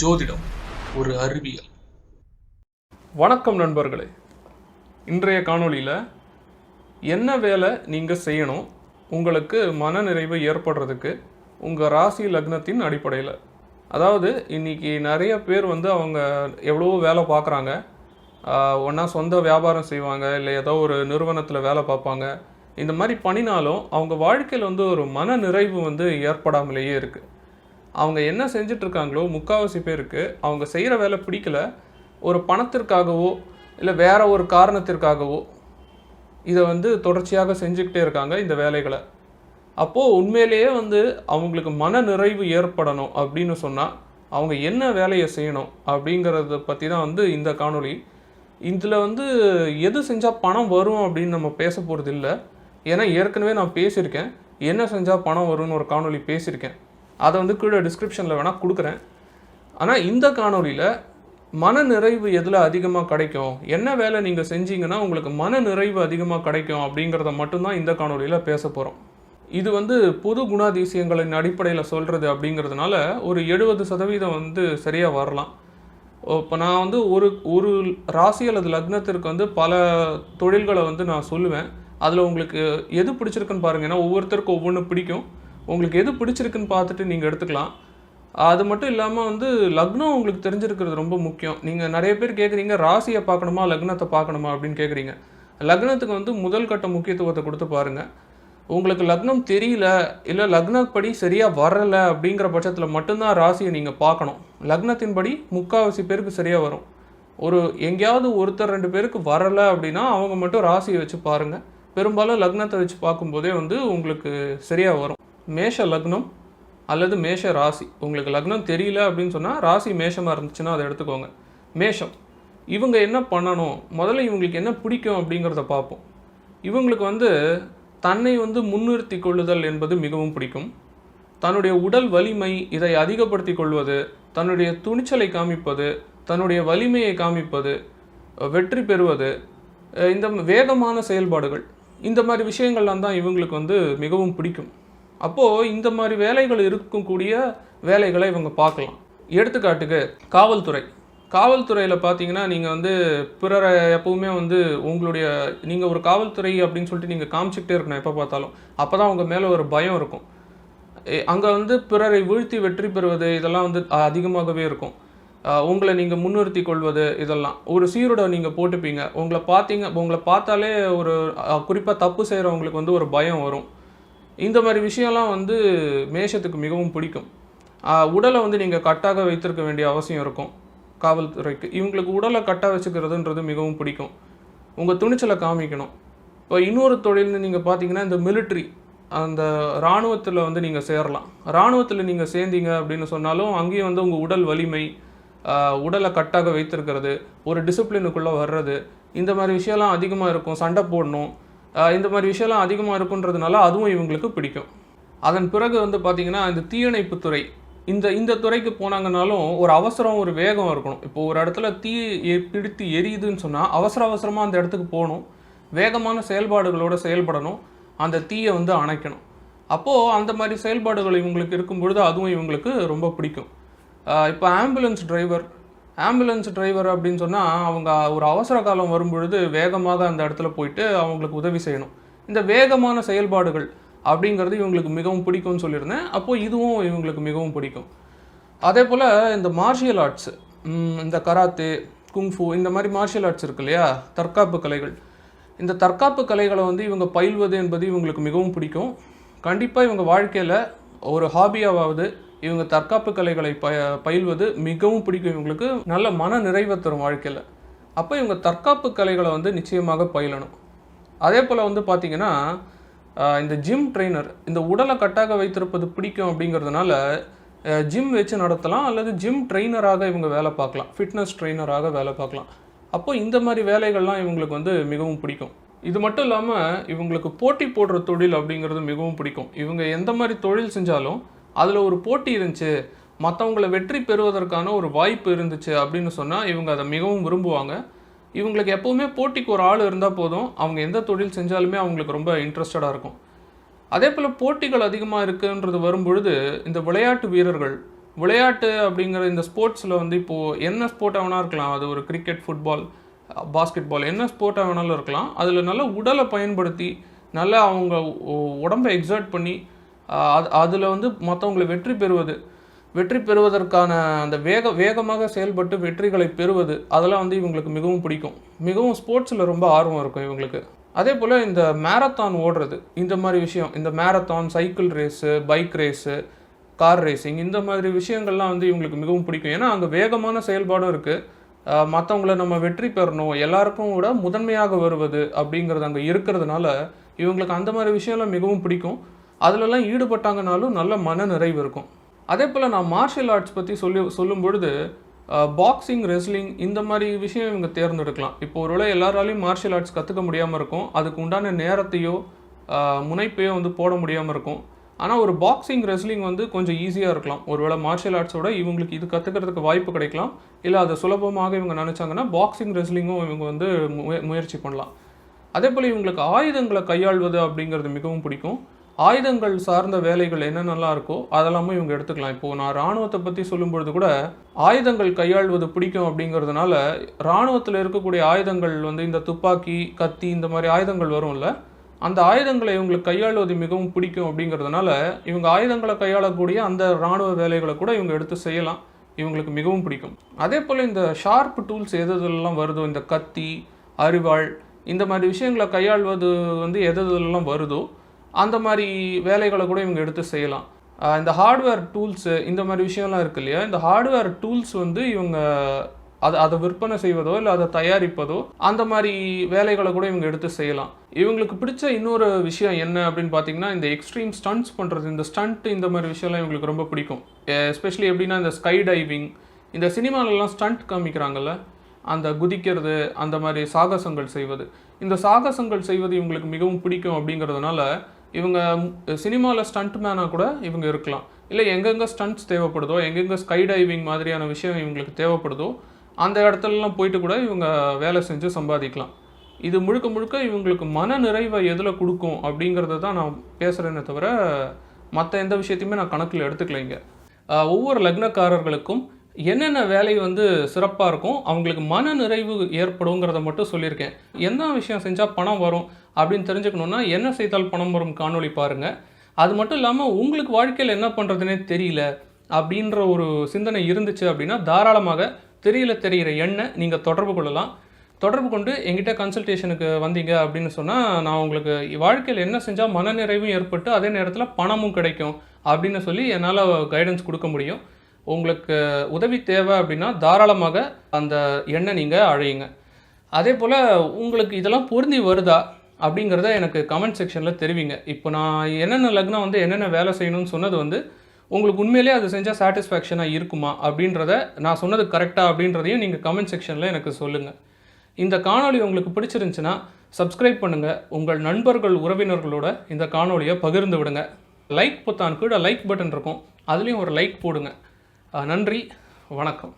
ஜோதிடம் ஒரு அறிவியல். வணக்கம் நண்பர்களே. இன்றைய காணொளியில் என்ன வேலை நீங்கள் செய்யணும் உங்களுக்கு மனநிறைவு ஏற்படுறதுக்கு உங்கள் ராசி லக்னத்தின் அடிப்படையில். அதாவது இன்னைக்கு நிறைய பேர் வந்து அவங்க எவ்வளவோ வேலை பார்க்குறாங்க. ஒன்றா சொந்த வியாபாரம் செய்வாங்க இல்லை ஏதோ ஒரு நிறுவனத்தில் வேலை பார்ப்பாங்க. இந்த மாதிரி பண்ணினாலும் அவங்க வாழ்க்கையில் வந்து ஒரு மன நிறைவு வந்து ஏற்படாமலேயே இருக்குது அவங்க என்ன செஞ்சிட்ருக்காங்களோ முக்கால்வாசி முக்காவாசி பேருக்கு அவங்க செய்கிற வேலை பிடிக்கல ஒரு பணத்திற்காகவோ இல்லை வேற ஒரு காரணத்திற்காகவோ இதை வந்து தொடர்ச்சியாக செஞ்சுக்கிட்டே இருக்காங்க இந்த வேலைகளை. அப்போது உண்மையிலேயே வந்து அவங்களுக்கு மன நிறைவு ஏற்படணும் அப்படின்னு சொன்னால் அவங்க என்ன வேலையை செய்யணும் அப்படிங்கிறத பற்றி தான் வந்து இந்த காணொளி. இதில் வந்து எது செஞ்சால் பணம் வரும் அப்படின்னு நம்ம பேச போகிறது இல்லை. ஏன்னா ஏற்கனவே நான் பேசியிருக்கேன். என்ன செஞ்சால் பணம் வரும்னு ஒரு காணொளி பேசியிருக்கேன். அதை வந்து கீழே டிஸ்கிரிப்ஷனில் வேணால் கொடுக்குறேன். ஆனால் இந்த காணொலியில் மன நிறைவு எதில் அதிகமாக கிடைக்கும்? என்ன வேலை நீங்கள் செஞ்சீங்கன்னா உங்களுக்கு மன நிறைவு அதிகமாக கிடைக்கும் அப்படிங்கிறத மட்டும்தான் இந்த காணொலியில் பேச போகிறோம் இது வந்து பொது குணாதிசயங்களின் அடிப்படையில் சொல்கிறது அப்படிங்கிறதுனால ஒரு எழுபது சதவீதம் வந்து சரியாக வரலாம். இப்போ நான் வந்து ஒரு ஒரு ராசி அல்லது லக்னத்திற்கு வந்து பல தொழில்களை வந்து நான் சொல்லுவேன். அதில் உங்களுக்கு எது பிடிச்சிருக்குன்னு பாருங்கள் ஏன்னா ஒவ்வொருத்தருக்கும் ஒவ்வொன்று பிடிக்கும். உங்களுக்கு எது பிடிச்சிருக்குன்னு பார்த்துட்டு நீங்கள் எடுத்துக்கலாம். அது மட்டும் இல்லாமல் வந்து லக்னம் உங்களுக்கு தெரிஞ்சிருக்கிறது ரொம்ப முக்கியம். நீங்கள் நிறைய பேர் கேட்குறீங்க ராசியை பார்க்கணுமா லக்னத்தை பார்க்கணுமா அப்படின்னு கேட்குறீங்க லக்னத்துக்கு வந்து முதல் கட்ட முக்கியத்துவத்தை கொடுத்து பாருங்கள் உங்களுக்கு லக்னம் தெரியல இல்லை லக்னப்படி சரியாக வரலை அப்படிங்கிற பட்சத்தில் மட்டும்தான் ராசியை நீங்கள் பார்க்கணும். லக்னத்தின்படி முக்கால்வாசி பேருக்கு சரியாக வரும். ஒரு எங்கேயாவது ஒருத்தர் ரெண்டு பேருக்கு வரலை அப்படின்னா அவங்க மட்டும் ராசியை வச்சு பாருங்கள் பெரும்பாலும் லக்னத்தை வச்சு பார்க்கும்போதே வந்து உங்களுக்கு சரியாக வரும். மேஷ லக்னம் அல்லது மேஷ ராசி. உங்களுக்கு லக்னம் தெரியல அப்படின்னு சொன்னால் ராசி மேஷமாக இருந்துச்சுன்னா அதை எடுத்துக்கோங்க. மேஷம். இவங்க என்ன பண்ணணும்? முதல்ல இவங்களுக்கு என்ன பிடிக்கும் அப்படிங்கிறத பார்ப்போம். இவங்களுக்கு வந்து தன்னை வந்து முன்னிறுத்தி கொள்ளுதல் என்பது மிகவும் பிடிக்கும். தன்னுடைய உடல் வலிமை இதை அதிகப்படுத்தி கொள்வது தன்னுடைய துணிச்சலை காமிப்பது தன்னுடைய வலிமையை காமிப்பது வெற்றி பெறுவது இந்த வேகமான செயல்பாடுகள் இந்த மாதிரி விஷயங்கள்லாம் தான் இவங்களுக்கு வந்து மிகவும் பிடிக்கும். அப்போது இந்த மாதிரி வேலைகள் இருக்கக்கூடிய வேலைகளை இவங்க பார்க்கலாம். எடுத்துக்காட்டுக்கு காவல்துறை. காவல்துறையில் பார்த்தீங்கன்னா நீங்கள் வந்து பிறரை எப்பவுமே வந்து உங்களுடைய நீங்கள் ஒரு காவல்துறை அப்படின்னு சொல்லிட்டு நீங்கள் காமிச்சிக்கிட்டே இருக்கணும் எப்போ பார்த்தாலும். அப்போ தான் உங்கள் மேலே ஒரு பயம் இருக்கும். அங்கே வந்து பிறரை வீழ்த்தி வெற்றி பெறுவது இதெல்லாம் வந்து அதிகமாகவே இருக்கும். உங்களை நீங்கள் முன்னிறுத்தி கொள்வது இதெல்லாம். ஒரு சீருடை நீங்கள் போட்டுப்பீங்க. உங்களை பார்த்தீங்க உங்களை பார்த்தாலே ஒரு குறிப்பாக தப்பு செய்கிறவங்களுக்கு வந்து ஒரு பயம் வரும். இந்த மாதிரி விஷயம்லாம் வந்து மேஷத்துக்கு மிகவும் பிடிக்கும். உடலை வந்து நீங்கள் கட்டாக வைத்திருக்க வேண்டிய அவசியம் இருக்கும். காவல்துறைக்கு. இவங்களுக்கு உடலை கட்டாக வச்சுக்கிறதுன்றது மிகவும் பிடிக்கும். உங்கள் துணிச்சலை காமிக்கணும். இப்போ இன்னொரு தொழில்னு நீங்கள் பார்த்தீங்கன்னா இந்த மிலிட்ரி அந்த இராணுவத்தில் வந்து நீங்கள் சேரலாம். இராணுவத்தில் நீங்கள் சேர்ந்தீங்க அப்படின்னு சொன்னாலும் அங்கேயும் வந்து உங்கள் உடல் வலிமை உடலை கட்டாக வைத்திருக்கிறது ஒரு டிசிப்ளினுக்குள்ளே வர்றது இந்த மாதிரி விஷயம்லாம் அதிகமாக இருக்கும். சண்டை போடணும். இந்த மாதிரி விஷயம்லாம் அதிகமாக இருக்குன்றதுனால அதுவும் இவங்களுக்கு பிடிக்கும். அதன் பிறகு வந்து பார்த்திங்கன்னா இந்த தீயணைப்புத்துறை இந்த இந்த துறைக்கு போனாங்கனாலும் ஒரு அவசரம் ஒரு வேகம் இருக்கணும். இப்போ ஒரு இடத்துல தீ பிடித்து எரியுதுன்னு சொன்னால் அவசர அவசரமாக அந்த இடத்துக்கு போகணும். வேகமான செயல்பாடுகளோடு செயல்படணும். அந்த தீயை வந்து அணைக்கணும். அப்போது அந்த மாதிரி செயல்பாடுகள் இவங்களுக்கு இருக்கும் பொழுது அதுவும் இவங்களுக்கு ரொம்ப பிடிக்கும். இப்போ ஆம்புலன்ஸ் டிரைவர் ஆம்புலன்ஸ் டிரைவர் அப்படின்னு சொன்னால் அவங்க ஒரு அவசர காலம் வரும்பொழுது வேகமாக அந்த இடத்துல போயிட்டு அவங்களுக்கு உதவி செய்யணும். இந்த வேகமான செயல்பாடுகள் அப்படிங்கிறது இவங்களுக்கு மிகவும் பிடிக்கும்னு சொல்லியிருந்தேன். அப்போது இதுவும் இவங்களுக்கு மிகவும் பிடிக்கும். அதே போல் இந்த மார்ஷியல் ஆர்ட்ஸ் இந்த கராத்தே குங்ஃபு இந்த மாதிரி மார்ஷியல் ஆர்ட்ஸ் இருக்கு இல்லையா? தற்காப்பு கலைகள். இந்த தற்காப்பு கலைகளை வந்து இவங்க பயில்வது என்பது இவங்களுக்கு மிகவும் பிடிக்கும். கண்டிப்பாக இவங்க வாழ்க்கையில் ஒரு ஹாபியாவது இவங்க தற்காப்பு கலைகளை ப பயில்வது மிகவும் பிடிக்கும். இவங்களுக்கு நல்ல மன நிறைவை தரும் வாழ்க்கையில். அப்போ இவங்க தற்காப்பு கலைகளை வந்து நிச்சயமாக பயிலணும். அதே போல் வந்து பார்த்தீங்கன்னா இந்த ஜிம் ட்ரெயினர் இந்த உடலை கட்டாக வைத்திருப்பது பிடிக்கும் அப்படிங்கிறதுனால ஜிம் வச்சு நடத்தலாம் அல்லது ஜிம் ட்ரெயினராக இவங்க வேலை பார்க்கலாம். ஃபிட்னஸ் ட்ரெயினராக வேலை பார்க்கலாம். அப்போ இந்த மாதிரி வேலைகள்லாம் இவங்களுக்கு வந்து மிகவும் பிடிக்கும். இது மட்டும் இல்லாமல் இவங்களுக்கு போட்டி போடுற தொழில் அப்படிங்கிறது மிகவும் பிடிக்கும். இவங்க எந்த மாதிரி தொழில் செஞ்சாலும் அதில் ஒரு போட்டி இருந்துச்சு. மற்றவங்களை வெற்றி பெறுவதற்கான ஒரு வாய்ப்பு இருந்துச்சு அப்படின்னு சொன்னால் இவங்க அதை மிகவும் விரும்புவாங்க. இவங்களுக்கு எப்போவுமே போட்டிக்கு ஒரு ஆள் இருந்தால் போதும். அவங்க எந்த தொழில் செஞ்சாலுமே அவங்களுக்கு ரொம்ப இன்ட்ரெஸ்டடாக இருக்கும். அதே போல் போட்டிகள் அதிகமாக இருக்குன்றது வரும்பொழுது இந்த விளையாட்டு வீரர்கள் விளையாட்டு அப்படிங்கிற இந்த ஸ்போர்ட்ஸில் வந்து இப்போது என்ன ஸ்போர்ட்டாக வேணா இருக்கலாம். அது ஒரு கிரிக்கெட் ஃபுட்பால் பாஸ்கெட் பால் என்ன ஸ்போர்ட்டாக வேணாலும் இருக்கலாம். அதில் நல்ல உடலை பயன்படுத்தி நல்லா அவங்க உடம்பை எக்ஸர்ட் பண்ணி அது அதில் வந்து மற்றவங்களை வெற்றி பெறுவது. வெற்றி பெறுவதற்கான அந்த வேக வேகமாக செயல்பட்டு வெற்றிகளை பெறுவது அதெல்லாம் வந்து இவங்களுக்கு மிகவும் பிடிக்கும். மிகவும் ஸ்போர்ட்ஸில் ரொம்ப ஆர்வம் இருக்கும் இவங்களுக்கு. அதே போல் இந்த மேரத்தான் ஓடுறது இந்த மாதிரி விஷயம் இந்த marathon cycle race bike race car racing இந்த மாதிரி விஷயங்கள்லாம் வந்து இவங்களுக்கு மிகவும் பிடிக்கும். ஏன்னா அங்கே வேகமான செயல்பாடும் இருக்குது மற்றவங்கள நம்ம வெற்றி பெறணும் எல்லாருக்கும் கூட முதன்மையாக வருவது அப்படிங்கிறது அங்கே இருக்கிறதுனால இவங்களுக்கு அந்த மாதிரி விஷயம்லாம் மிகவும் பிடிக்கும். அதிலெல்லாம் ஈடுபட்டாங்கனாலும் நல்ல மன நிறைவு இருக்கும். அதே போல் நான் மார்ஷியல் ஆர்ட்ஸ் பற்றி சொல்லி சொல்லும் பொழுது பாக்ஸிங் ரெஸ்லிங் இந்த மாதிரி விஷயம் இவங்க தேர்ந்தெடுக்கலாம். இப்போ ஒருவேளை எல்லாராலையும் மார்ஷியல் ஆர்ட்ஸ் கற்றுக்க முடியாமல் இருக்கும். அதுக்கு உண்டான நேரத்தையோ முனைப்பையோ வந்து போட முடியாமல் இருக்கும். ஆனால் ஒரு பாக்ஸிங் ரெஸ்லிங் வந்து கொஞ்சம் ஈஸியாக இருக்கலாம். ஒருவேளை மார்ஷியல் ஆர்ட்ஸோட இவங்களுக்கு இது கற்றுக்கிறதுக்கு வாய்ப்பு கிடைக்கலாம். இல்லை அதை சுலபமாக இவங்க நினச்சாங்கன்னா பாக்ஸிங் ரெஸ்லிங்கும் இவங்க வந்து முயற்சி பண்ணலாம். அதே போல் இவங்களுக்கு ஆயுதங்களை கையாள்வது அப்படிங்கிறது மிகவும் பிடிக்கும். ஆயுதங்கள் சார்ந்த வேலைகள் என்னென்னலாம் இருக்கோ அதெல்லாமே இவங்க எடுத்துக்கலாம். இப்போது நான் இராணுவத்தை பற்றி சொல்லும்பொழுது கூட ஆயுதங்கள் கையாள்வது பிடிக்கும் அப்படிங்கிறதுனால இராணுவத்தில் இருக்கக்கூடிய ஆயுதங்கள் வந்து இந்த துப்பாக்கி கத்தி இந்த மாதிரி ஆயுதங்கள் வரும்ல அந்த ஆயுதங்களை இவங்களுக்கு கையாளுவது மிகவும் பிடிக்கும் அப்படிங்கிறதுனால இவங்க ஆயுதங்களை கையாளக்கூடிய அந்த இராணுவ வேலைகளை கூட இவங்க எடுத்து செய்யலாம். இவங்களுக்கு மிகவும் பிடிக்கும். அதே போல் இந்த ஷார்ப் டூல்ஸ் எது எதுலலாம் வருதோ இந்த கத்தி அரிவாள் இந்த மாதிரி விஷயங்களை கையாள்வது வந்து எது வருதோ அந்த மாதிரி வேலைகளை கூட இவங்க எடுத்து செய்யலாம். இந்த ஹார்ட்வேர் டூல்ஸு இந்த மாதிரி விஷயம்லாம் இருக்கு இல்லையா? இந்த ஹார்ட்வேர் டூல்ஸ் வந்து இவங்க அதை அதை விற்பனை செய்வதோ இல்லை அதை தயாரிப்பதோ அந்த மாதிரி வேலைகளை கூட இவங்க எடுத்து செய்யலாம். இவங்களுக்கு பிடிச்ச இன்னொரு விஷயம் என்ன அப்படின்னு பார்த்தீங்கன்னா இந்த எக்ஸ்ட்ரீம் ஸ்டண்ட்ஸ் பண்ணுறது இந்த ஸ்டண்ட் இந்த மாதிரி விஷயம்லாம் இவங்களுக்கு ரொம்ப பிடிக்கும். எஸ்பெஷலி எப்படின்னா இந்த ஸ்கை டைவிங் இந்த சினிமாலெலாம் ஸ்டண்ட் காமிக்கிறாங்கல்ல? அந்த குதிக்கிறது அந்த மாதிரி சாகசங்கள் செய்வது. இந்த சாகசங்கள் செய்வது இவங்களுக்கு மிகவும் பிடிக்கும் அப்படிங்கிறதுனால இவங்க சினிமாவில் ஸ்டண்ட் மேனாக கூட இவங்க இருக்கலாம். இல்லை எங்கெங்கே ஸ்டண்ட்ஸ் தேவைப்படுதோ எங்கெங்கே ஸ்கை டைவிங் மாதிரியான விஷயம் இவங்களுக்கு தேவைப்படுதோ அந்த இடத்துலலாம் போயிட்டு கூட இவங்க வேலை செஞ்சு சம்பாதிக்கலாம். இது முழுக்க முழுக்க இவங்களுக்கு மன நிறைவை எதில் கொடுக்கும் அப்படிங்கிறத தான் நான் பேசுகிறேனே தவிர மற்ற எந்த விஷயத்தையுமே நான் கணக்கில் எடுத்துக்கலைங்க ஒவ்வொரு லக்னக்காரர்களுக்கும் என்னென்ன வேலை வந்து சிறப்பாக இருக்கும் அவங்களுக்கு மன நிறைவு ஏற்படுங்கிறத மட்டும் சொல்லியிருக்கேன். என்ன விஷயம் செஞ்சால் பணம் வரும் அப்படின்னு தெரிஞ்சுக்கணுன்னா என்ன செய்தால் பணம் வரும் காணொளி பாருங்கள் அது மட்டும் இல்லாமல் உங்களுக்கு வாழ்க்கையில் என்ன பண்ணுறதுனே தெரியல அப்படின்ற ஒரு சிந்தனை இருந்துச்சு அப்படின்னா தாராளமாக தெரியல தெரிகிற எண்ணை நீங்கள் தொடர்பு கொள்ளலாம். தொடர்பு கொண்டு எங்கிட்ட கன்சல்டேஷனுக்கு வந்தீங்க அப்படின்னு சொன்னால் நான் உங்களுக்கு வாழ்க்கையில் என்ன செஞ்சால் மனநிறைவும் ஏற்பட்டு அதே நேரத்தில் பணமும் கிடைக்கும் அப்படின்னு சொல்லி என்னால் கைடன்ஸ் கொடுக்க முடியும். உங்களுக்கு உதவி தேவை அப்படின்னா தாராளமாக அந்த எண்ணை நீங்கள் அழையுங்க. அதே போல் உங்களுக்கு இதெல்லாம் பொருந்தி வருதா அப்படிங்கிறத எனக்கு கமெண்ட் செக்ஷனில் தெரிவிங்க. இப்போ நான் என்னென்ன லக்னம் வந்து என்னென்ன வேலை செய்யணும்னு சொன்னது வந்து உங்களுக்கு உண்மையிலேயே அது செஞ்சால் சாட்டிஸ்ஃபேக்ஷனாக இருக்குமா அப்படின்றத நான் சொன்னது கரெக்டாக அப்படின்றதையும் நீங்கள் கமெண்ட் செக்ஷனில் எனக்கு சொல்லுங்கள் இந்த காணொளி உங்களுக்கு பிடிச்சிருந்துச்சுன்னா சப்ஸ்கிரைப் பண்ணுங்கள் உங்கள் நண்பர்கள் உறவினர்களோட இந்த காணொளியை பகிர்ந்து விடுங்க. லைக் பொத்தான் கூட லைக் பட்டன் இருக்கும். அதுலேயும் ஒரு லைக் போடுங்க. நன்றி. வணக்கம்.